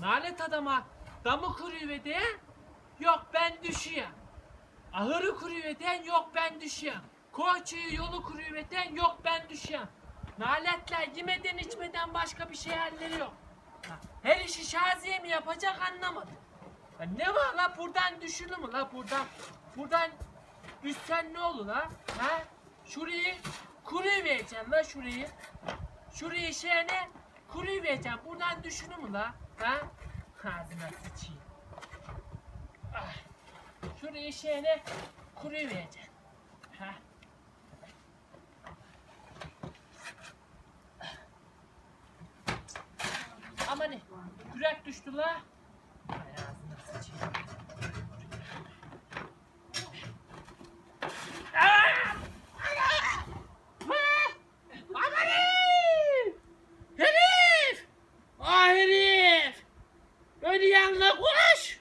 Nalet adama damı kuruyor de yok ben düşüyorum. Ahırı kuruyor den yok ben düşüyorum. Koçuyu yolu kuruyor den yok ben düşüyorum. Naletler yemeden içmeden başka bir şey halleri yok. Ha, Her işi Şaziye mi yapacak anlamadım. Ya ne var la buradan düşülür mü la buradan? Buradan düşsen ne olur la? Ha? Şurayı kuruyu vereceksin la şurayı. Şurayı şeyine kuruyu vereceksin. Buradan düşünür mü la? Ha? Ağzına sıçayım. Ah. Şurayı şeyine kuruyu vereceksin. Ha? Ama ne? Kürek düştü la. Ay ağzına sıçayım. Ah! Ah! Amanın! Herif! Ah herif! Öyle yanına koş!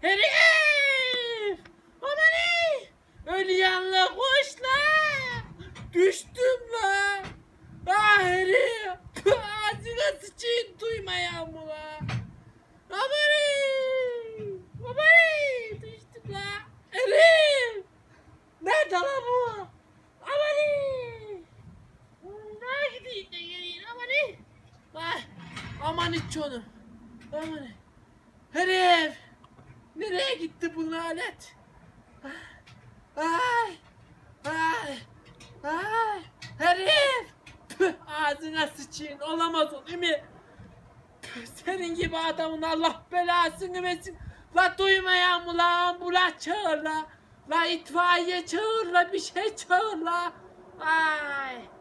Herif! Amanın! Öyle yanına koş la! Düştüm la! Ah herif! Ağzına sıçayım duymayan mı la? Amanın! Amanın! Düştüm la! Herif! Nerede la bu? Amanın! Ne gideyim de geleyim amanın! Ay, aman iç onu. Aman. Herif. Nereye gitti bu lanet? Ay. Ay. Ay. Herif. Püh, ağzına sıçayım. Olamaz o değil mi? Senin gibi adamın Allah belasını versin. La duymayan mı la ambulans çağır la. La itfaiye çağır la bir şey çağır la. Ay.